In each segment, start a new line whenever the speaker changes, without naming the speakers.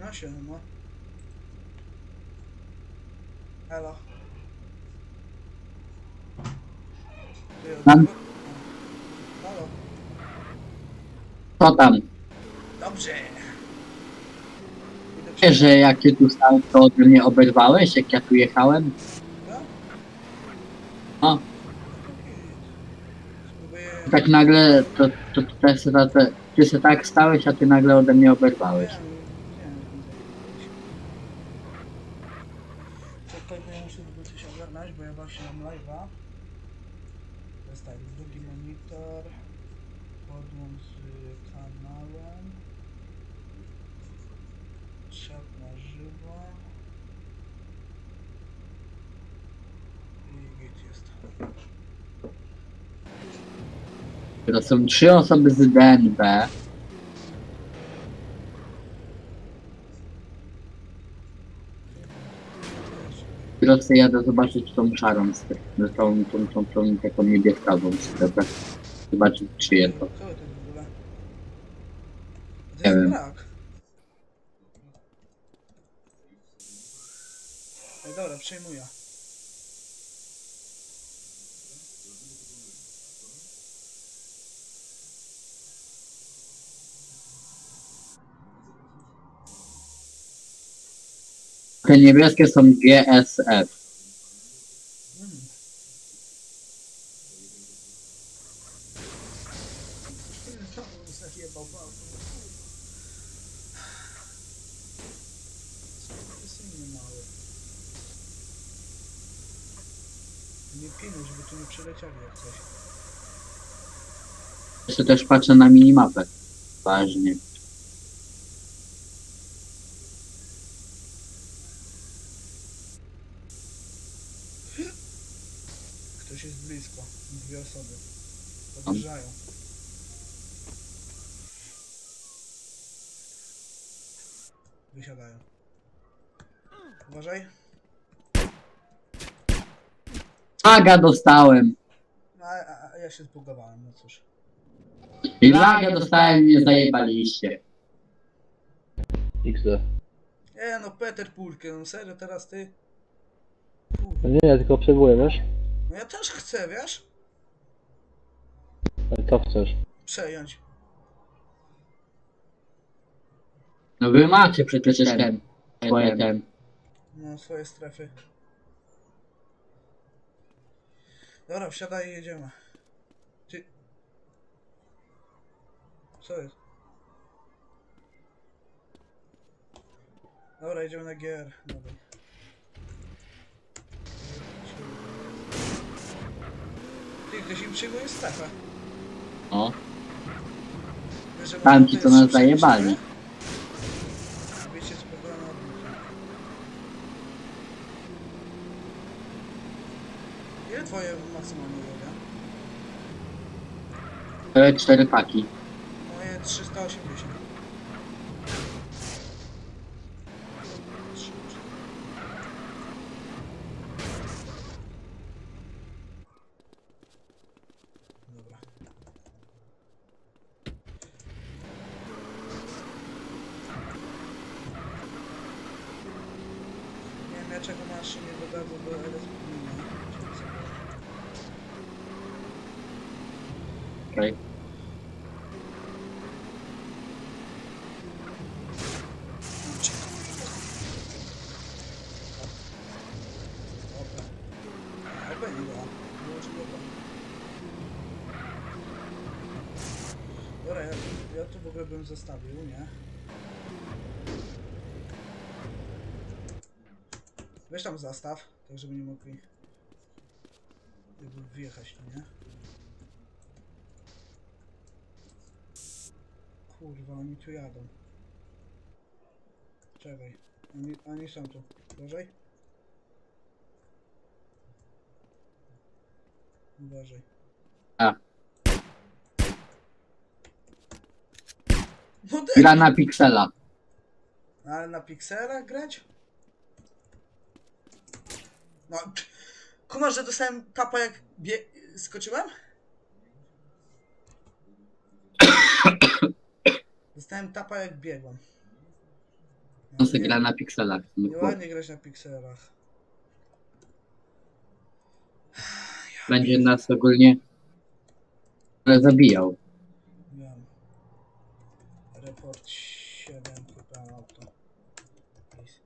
No się, no. Elo. Ty, od
Mam.
Halo.
Co tam?
Dobrze. Idę
Wiesz, że jak ty tu stałeś, to ode mnie oberwałeś, jak ja tu jechałem?
Tak?
No.
Spróbuję...
Tak nagle, to, to, to, to, to, to ty się tak stałeś, a ty nagle ode mnie oberwałeś.
Wiem, wiem, wiem. Czekaj, bo ja muszę tylko coś ogarnąć, bo ja właśnie mam live'a. To jest tak, drugi monitor, podłącz z kanałem, czat na żywo i git jest.
To są trzy osoby z DNB. Teraz sobie jadę zobaczyć tą szarą strefę, tą, tą, tą, tą, taką niebieskawą strefę. Zobaczyć czyje to.
Co to jest w ogóle? To
Nie
jest
wiem.
brak. Ej, dobra, przejmuję.
Te niebieskie są GSF.
Nie pilnuj, żeby tu nie przeleciali jak coś.
Jeszcze też patrzę na minimapę. Ważnie.
Ktoś jest blisko. Dwie osoby. Podjeżdżają. Wysiadają. Uważaj.
Laga dostałem.
A, a, a ja się zbugowałem, no cóż.
I lagę dostałem i mnie zajebaliście.
XD.
E no Peter Pulkę, no serio teraz ty?
No nie, ja tylko obserwuję, wiesz?
No ja też chcę, wiesz?
Ale co chcesz?
Przejąć.
No wy macie przecież ten. Swoje ten.
No swoje strefy. Dobra, wsiadaj i jedziemy. Ty... Co jest? Dobra, jedziemy na GR. Dobra. Ty, ktoś im przyjmuje strefę.
O.
Wiesz, że
Tam
może
ci
to
nas zajebali. Cztery paki.
Moje 380. Trzy, cztery. Dobra. Nie wiem, ja czego masz nie dodadzą do LS
Okej.
Dobra. Opa, nie da. Wyłączył opa. Dobra, ja, ja tu w ogóle zostawił, nie? Weź tam zastaw, tak żeby nie mogli jakby wjechać tu, nie? Kurwa, oni tu jadą. Czekaj. Oni, oni są tu. Uważaj. Uważaj.
A.
No
Gra na piksela.
ale na pikselach grać? No, kumasz, że dostałem tapa jak bie... skoczyłem? Dostałem tapa jak biegłem.
se gra na pikselach. No, chłop.
Nieładnie grać na pikselach.
Będzie nas ogólnie zabijał.
Report 7 kupiłem auto. Please.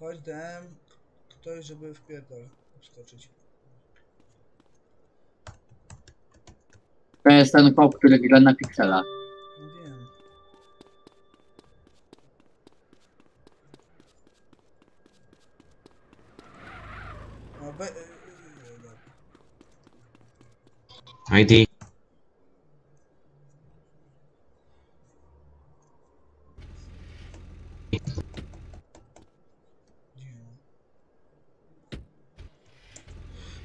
Chodź DM, ktoś żeby w pierdol wskoczyć.
To jest ten chłop, który gra na pikselach.
No wiem. No be... y, y, dobra.
ID.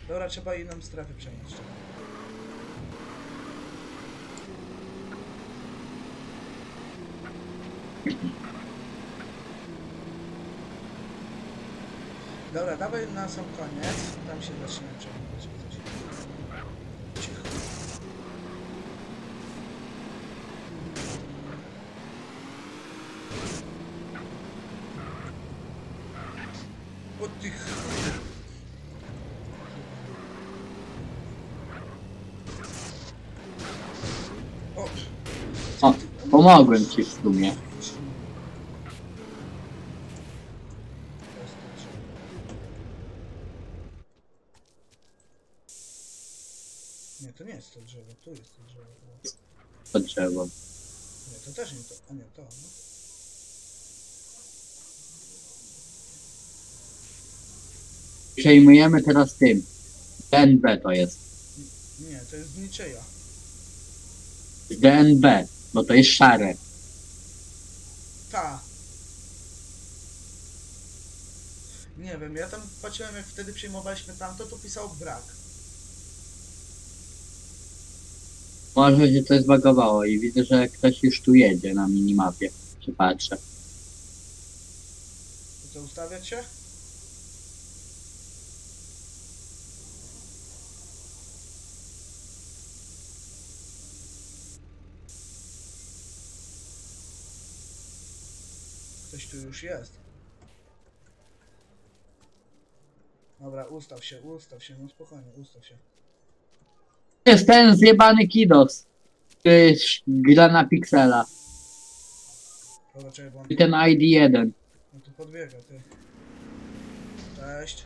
Dobra, trzeba inną strefę przenieść. Dobra, dawaj na sam koniec. Tam się zaczniemy przejmować. jak coś. Cicho. O ty ch... O!
O, pomogłem ci w sumie.
Nie, to nie jest to drzewo, tu jest to drzewo.
To drzewo.
Nie, to też nie to, a nie to, no.
Przejmujemy teraz tym. DNB to jest.
Nie, to jest niczyja.
DNB, bo to jest szare.
Ta. Nie wiem, ja tam patrzyłem jak wtedy przyjmowaliśmy tamto, to pisał brak.
Może się coś zbagowało i widzę, że ktoś już tu jedzie na minimapie. Czy patrzę.
To ustawiać się? Ktoś tu już jest. Dobra, ustaw się, ustaw się, no spokojnie, ustaw się.
jest ten zjebany Kidos. który gra na piksela.
Dobra, czekaj, bo on...
I ten ID1.
No tu podbiega, ty. Cześć.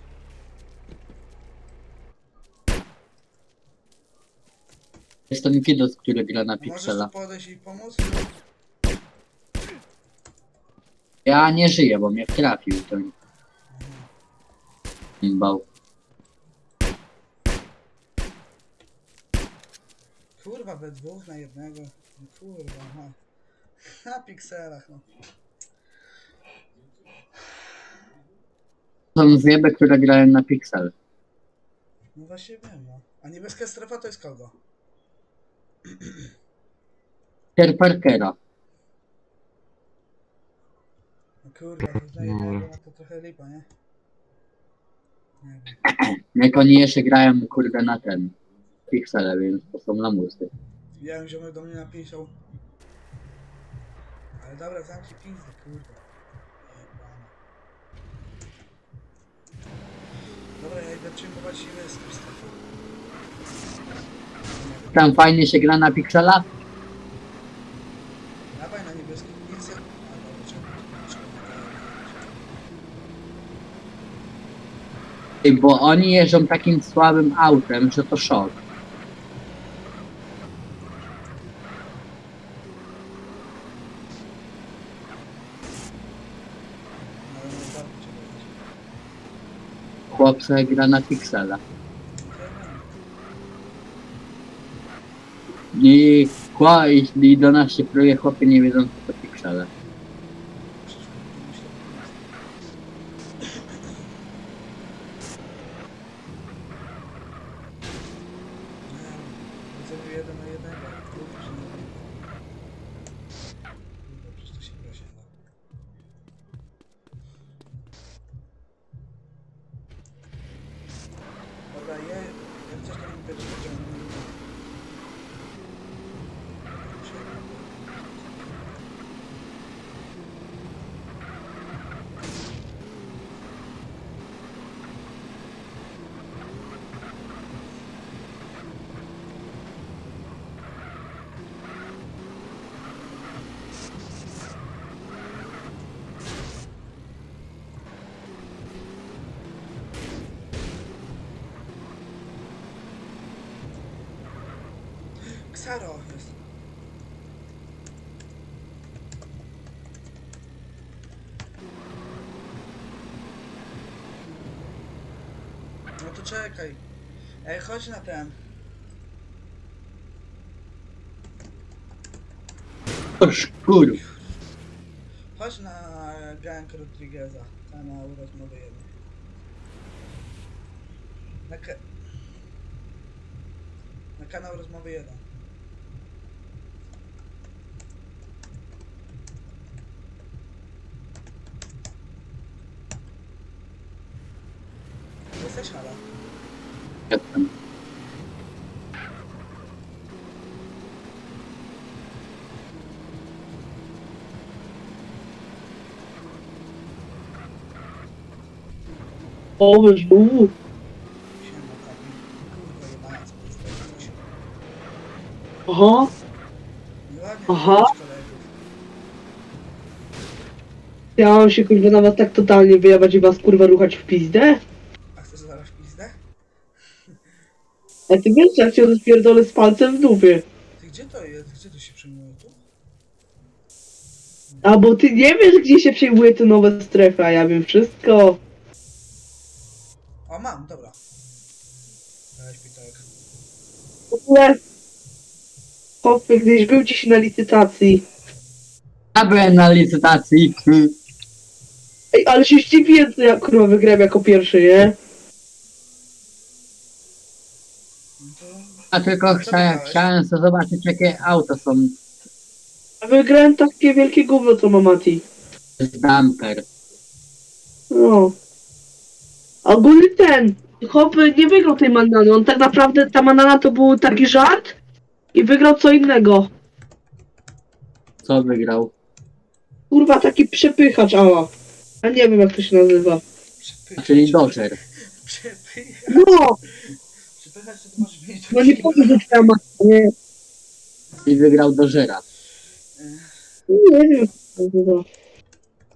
Jest ten Kidos, który gra na
A możesz tu podejść i pomóc?
Ja nie żyję, bo mnie trafił ten bał.
Kurwa, we dwóch na jednego. No kurwa, no. Na pikselach, no.
Są zjeby, które grają na piksel.
No właśnie wiem, no. A niebieska strefa to jest kogo?
Pier
To na jednego, no to trochę lipa, nie? Nie wiem.
Jak oni jeszcze grają, kurde, na ten. Piksele, więc to są lamusy.
Ja wiem, ziomek do mnie napisał. Ale dobra, zamknij pizdę. Jebana. Dobra, ja idę przyjmować. Nie wiem.
Tam fajnie się gra na piksela?
Dawaj na niebieskim nic. A dobra, czekaj, czekaj,
Ej, Bo oni jeżdżą takim słabym autem, że to szok. Chłop sobie gra na piksela. I, chła, i, i do nas się próbuje chłopy nie wiedzą co to
Jest. No to czekaj. Ej, chodź na ten.
Oż kurw.
Chodź na gang Rodrigueza. Kanał rozmowy jeden. Na, ka- na kanał rozmowy jeden. Jesteś hala?
Jestem.
O.
Siema. Kurwa jebana, co.
Aha.
Nieładnie
Aha.
mówisz, kolegów.
Ja mam się kurwa nawet tak totalnie wyjebać i was kurwa ruchać w pizdę?
A
ty wiesz, jak cię rozpierdolę z palcem w dupie.
Ty gdzie to jest? Gdzie to się przyjmuje tu?
A bo ty nie wiesz, gdzie się przejmuje te nowe strefy, a ja wiem wszystko.
O, mam, dobra. Weź pitek.
W ogóle... Chłopie, gdzieś był dziś na licytacji.
Ja byłem na licytacji.
Ej, ale się zdziwiłem, co ja kurwa wygrałem jako pierwszy, nie?
To...
A tylko chcia, chciałem sobie zobaczyć jakie auto są
A wygrałem takie wielkie gówno, co ma Mati.
z dumper.
No. A Ogólnie ten, chłop nie wygrał tej manany, on tak naprawdę, ta manana to był taki żart i wygrał co innego.
Co wygrał?
Kurwa, taki przepychacz, ała. Ja nie wiem jak to się nazywa.
Czyli Dodger.
Przepychać.
No,
Przepychać to ty możesz mieć
no nie powiem, że twoja matka, nie.
I wygrał Dodgera.
Nie wiem.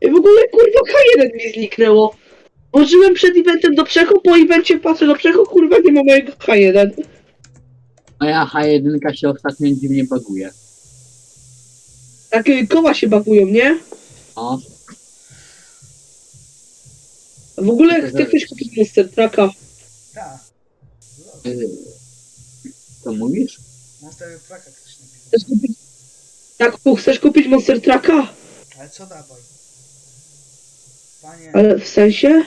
I w ogóle kurwa K1 mi zniknęło. Włożyłem przed eventem do przechu, po evencie patrzę do przechu, kurwa nie ma mojego K1.
Moja H1 się ostatnio dziwnie baguje.
Takie koła się bakują, nie?
O,
W ogóle chce ktoś kupić Monster Trucka.
Tak.
Yy, co mówisz?
Monster Trucka ktoś napisał.
Chcesz kupić... Tak, chcesz kupić Monster Trucka?
Ale co dawaj? Panie,
Ale w sensie?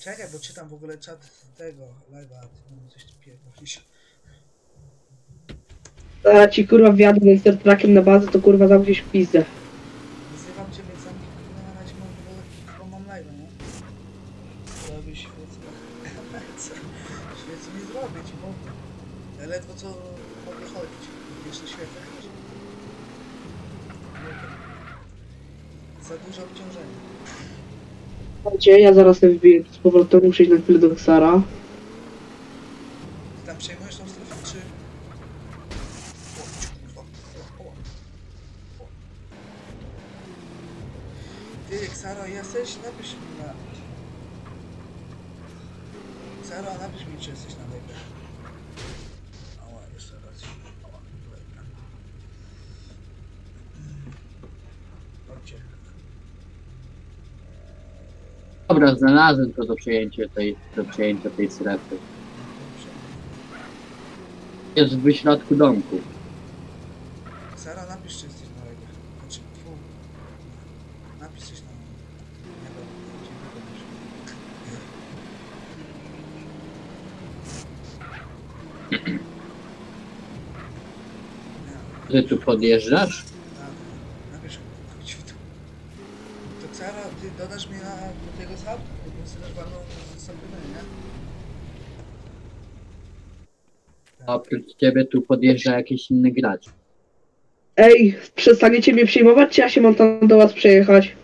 czekaj, bo czytam w ogóle czat tego live'a, a ty coś tu pierdolisz.
Zaraz ci kurwa wjadę Monster Truckiem na bazę, to kurwa zamkniesz w pizdę.
Wzywam cię, więc sam kurwa na razie mam, bo mam live'a, nie? Robię świecę. Co? Świecę nie zrobię ci, bo ja ledwo co mogę chodzić. Jeszcze świecę chodzi. Za duże obciążenie.
Słuchajcie, ja zaraz sobie wbiję z powrotem, muszę iść na chwilę do.
Ty tam przejmujesz tą strefę, czy... Ty, Ksaro, jesteś? Napisz mi na... Ksaro, napisz mi, czy jesteś
Dobra, znalazłem to do przejęcia tej, do przejęcia tej strefy. Jest w środku domku.
Ksaro, napisz, czy jesteś na lewie. Znaczy, fu. Napisz coś na... Nie wiem, gdzie wyglądasz. Nie.
Ty tu podjeżdżasz?
Tak, napisz chodź w to. To Ksara, ty dodasz mnie na, do tego sub? Bo sobie też bardzo zasobimy, nie?
A oprócz ciebie tu podjeżdża jakiś inny gracz.
Ej, przestaniecie mnie przyjmować, czy ja się mam tam do was przejechać?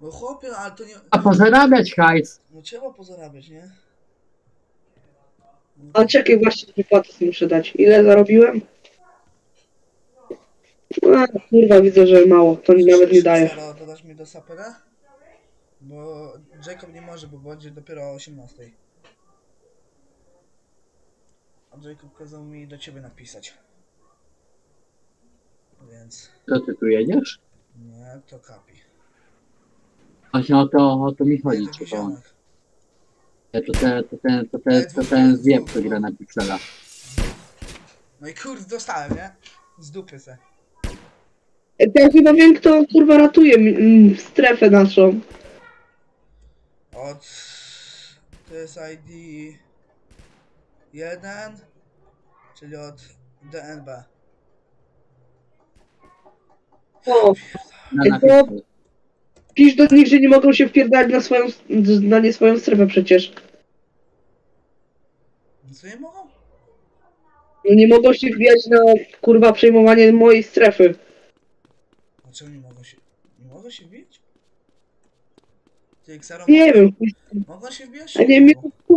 No chłopie, ale to nie...
A pozarabiać hajs!
No trzeba pozarabiać, nie? No,
A czekaj, właśnie wypłatę sobie muszę dać. Ile zarobiłem? A, kurwa, widzę, że mało, to mi nawet nie daje.
Ksara, dodasz mnie do sapera? Bo Jacob nie może, bo będzie dopiero o 18. A Jacob kazał mi do ciebie napisać. Więc
Co ty tu jedziesz?
nie, to kapi.
Właśnie o to, o to mi chodzi,
Jedę
czy to,
wizionek.
to, te, to, ten, to, te, to ten zjeb, co gra na piksela.
No i kurde, dostałem, nie? Z dupy se.
E, To ja chyba wiem, kto kurwa ratuje mi- mm, strefę naszą.
Od... To jest ID 1, czyli od DNB.
O,
Na,
To- pisz do nich, że nie mogą się wpierdać na swoją, na nie swoją strefę przecież.
Co nie mogą?
No nie mogą się wbijać na kurwa przejmowanie mojej strefy.
A czemu nie mogą się... Nie mogą się wbić? Ty, Xero,
Nie wiem,
Mogą się wbijać?
a nie mnie to,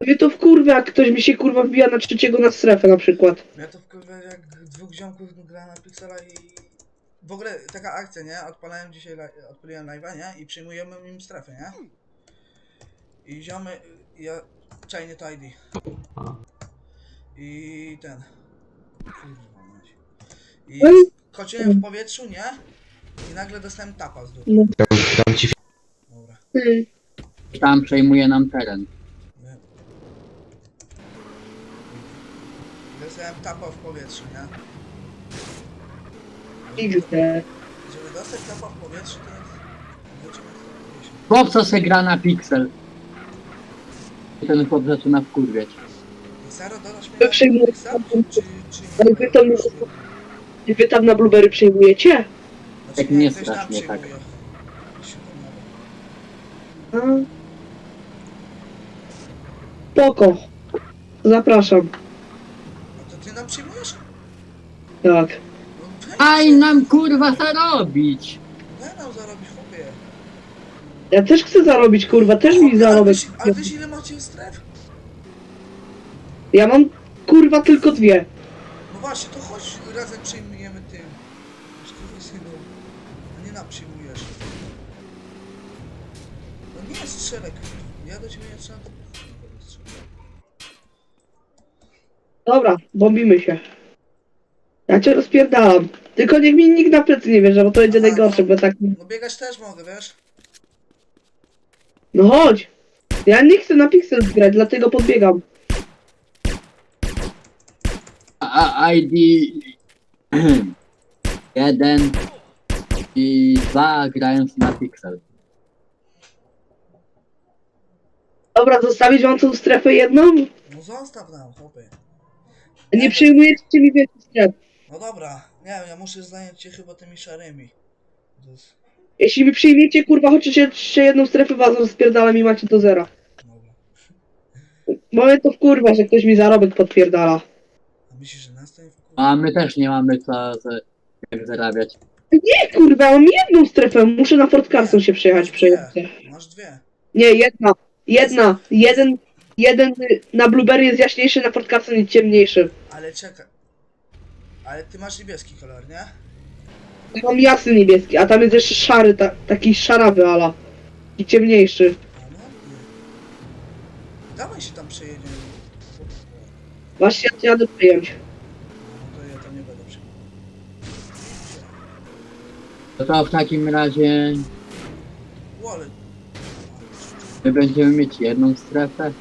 mnie to wkurwia, jak ktoś mi się kurwa wbija na trzeciego na strefę na przykład.
Ja to wkurwia jak dwóch ziomków gra na Pixela i... W ogóle taka akcja, nie? Odpalałem dzisiaj, li- odpaliłem live'a, nie? I przyjmujemy im strefę, nie? I ziomy... Ja... Czajnie to ID. I ten... Kurwa mać. I
No i-
chodziłem w powietrzu, nie? I nagle dostałem tapa z dupy.
No.
Dam ci
Dobra.
Hmm.
Tam przejmuje nam teren.
Nie. Dostałem tapa w powietrzu, nie?
Widzę.
Żeby dostać tapa w powietrzu to jest... Zobaczymy, co to jest.
Chłopca se gra na piksel. I ten chłop zaczyna wkurwiać.
Mnie
To przyjmuję.
Netflixa? Czy, czy,
Ale wy to nie- Wy tam na Blueberry przejmujecie?
Znaczy,
Tak nie strasz mnie, tak.
A. Spoko. Zapraszam.
A ty nam przyjmujesz?
Tak.
No, weź
Aj
się.
nam kurwa zarobić!
Daj nam zarobić, chłopie.
Ja też chcę zarobić, kurwa, też mi
Chłopie,
zarobek.
wiesz- Ale wiesz ile macie stref?
Ja mam kurwa tylko dwie.
No właśnie, to chodź razem przyjmujemy tym. synu. A nie nam przyjmujesz. No nie strzelek. Ja do ciebie nie strzelam. to kurwa nie strzelam.
Dobra, bombimy się. Ja cię rozpierdalam. Tylko niech mi nikt na plecy nie wierzy, bo to będzie
Aha,
najgorsze, bo tak...
No biegać też mogę, wiesz?
No chodź. Ja nie chcę na pixel grać, dlatego podbiegam.
A, a ID 1 i 2 grając na piksel.
Dobra, zostawić wam tą strefę jedną?
No zostaw nam, chłopie.
Nie przyjmujecie mi więcej stref.
No dobra, nie wiem, ja muszę zająć się chyba tymi szarymi. To jest...
Jeśli mi przyjmiecie, kurwa, chociaż jeszcze jedną strefę was rozpierdalam i macie do zera.
Dobra.
Mamy to w kurwa, że ktoś mi zarobek podpierdala.
A myślisz, że nas to nie wkurwa?
A my też nie mamy co, co jak zarabiać.
Nie kurwa, mam jedną strefę, muszę na Fort Carson się przejechać, przejąć.
Masz dwie.
Nie, jedna. Jedna. Jeden, jeden na Blueberry jest jaśniejszy, na Carson jest ciemniejszy.
Ale czekaj. Ale ty masz niebieski kolor, nie?
Ja mam jasny niebieski, a tam jest jeszcze szary, ta, taki szarawy ala. I ciemniejszy.
A no, nie. Dawaj się tam przejedziemy.
Właśnie ja to jadę przyjąć.
No to ja tam nie będę przyjechał.
No to w takim razie
Wallet.
my będziemy mieć jedną strefę.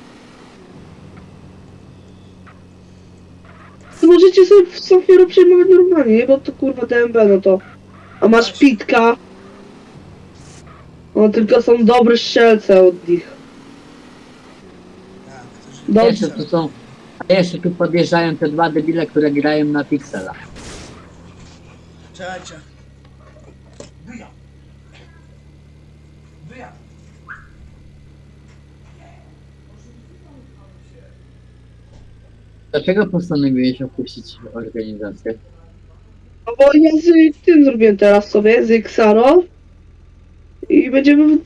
To możecie sobie w Sofiero przejmować normalnie, nie? Bo to kurwa DMB, no to. A masz pitka. No tylko są dobre strzelce od nich.
Tak, którzy...
Dobrze.
Jeszcze tu są, a jeszcze tu podjeżdżają te dwa debile, które grają na piksela.
Czekajcie.
Dlaczego postanowiłeś opuścić organizację?
No bo ja z tym zrobiłem teraz sobie, z Xaro. I będziemy.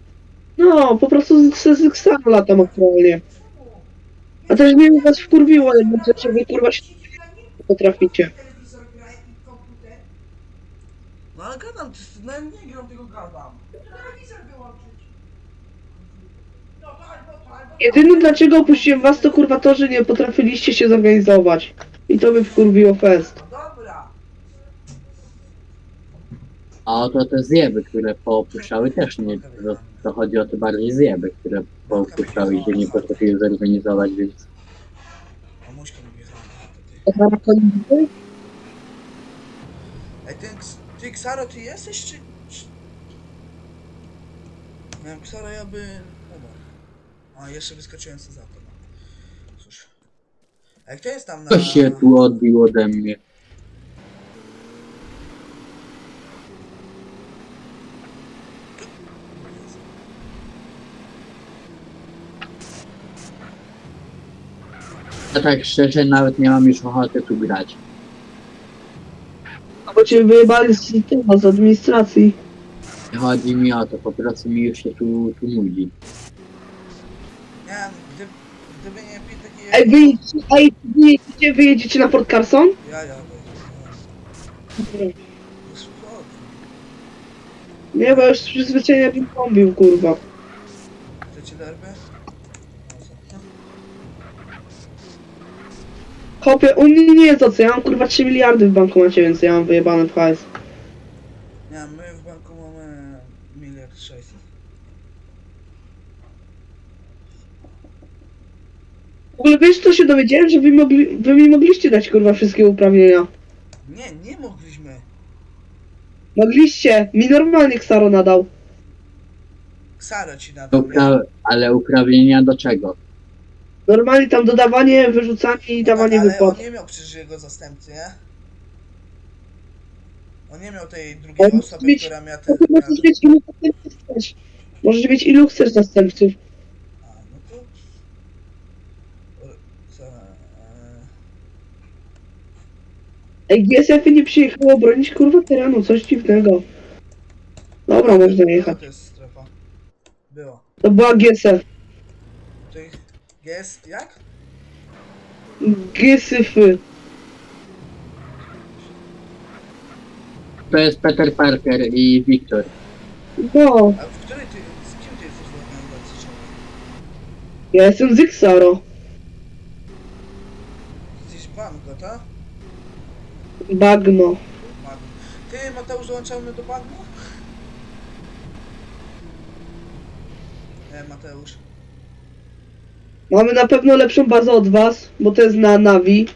No, po prostu z, z Xaro latam aktualnie. A też mnie was wkurwiło, jakby że wy kurwa się nie potraficie.
No ale gadam, ty, no nie gram, tylko gadam.
Jedyne dlaczego opuściłem was to kurwa to, że nie potrafiliście się zorganizować. I to by wkurwiło fest.
No dobra.
A oto te zjeby, które poopuszczały też nie, to, to chodzi o te bardziej zjeby, które poopuszczały i się nie potrafiły zorganizować, więc
A muśka mi wjechała. To ty. Ej, ty, ty Ksaro, ty jesteś, czy... czy... Ksaro, ja by... A, jeszcze wyskoczyłem sobie za to, no. Cóż. Ej, kto jest tam na...
ktoś się tu odbił ode mnie. Ja tak szczerze nawet nie mam już ochoty tu grać.
A bo cię wyjebali z tego, z administracji.
Nie chodzi mi o to, po prostu mi już się tu, tu nudzi.
Nie wiem, gdyby, gdyby
Ej, wyjedziecie, ej, wyjedziecie, wyjedziecie na Fort Carson?
Ja, ja, ja. Już wchodzę.
Nie, bo już przyzwyczajenia bym bombił, kurwa.
Chcecie derby? No co?
Kopie, u mnie nie jest o co, ja mam kurwa 3 miliardy w bankomacie, więc ja mam wyjebane w hajs.
Nie, my w banku mamy miliard sześćset.
W ogóle wiesz co się dowiedziałem, że wy, mogli, wy mi mogliście dać kurwa wszystkie uprawnienia.
Nie, nie mogliśmy.
Mogliście, mi normalnie Ksaro nadał.
Ksaro ci nadał. nie?
Upra ale uprawnienia do czego?
Normalnie tam dodawanie, wyrzucanie i dawanie
Ale
wypłat.
on nie miał przecież jego zastępcy, nie? On nie miał tej drugiej
On
osoby,
mieć-
która miała
No
te...
to możesz mieć ilu zastępców chcesz. Możesz mieć ilu chcesz zastępców.
A, no to... O, Co... e,
Ej, GSF-y nie przyjechało bronić kurwa terenu, coś dziwnego. Dobra, można
Była
jechać.
to jest strefa. Było.
To była GSF.
Ich... Jest... jak?
GSF-y.
To jest Peter Parker i Wiktor.
No,
A w której ty... z kim ty jesteś w organizacji? człowiek?
ja jestem z Xaro.
Jesteś Bango, tak?
Bagno.
Ty, Mateusz, dołączamy do Bagno? Nie, Mateusz.
Mamy na pewno lepszą bazę od was, bo to jest na Navi.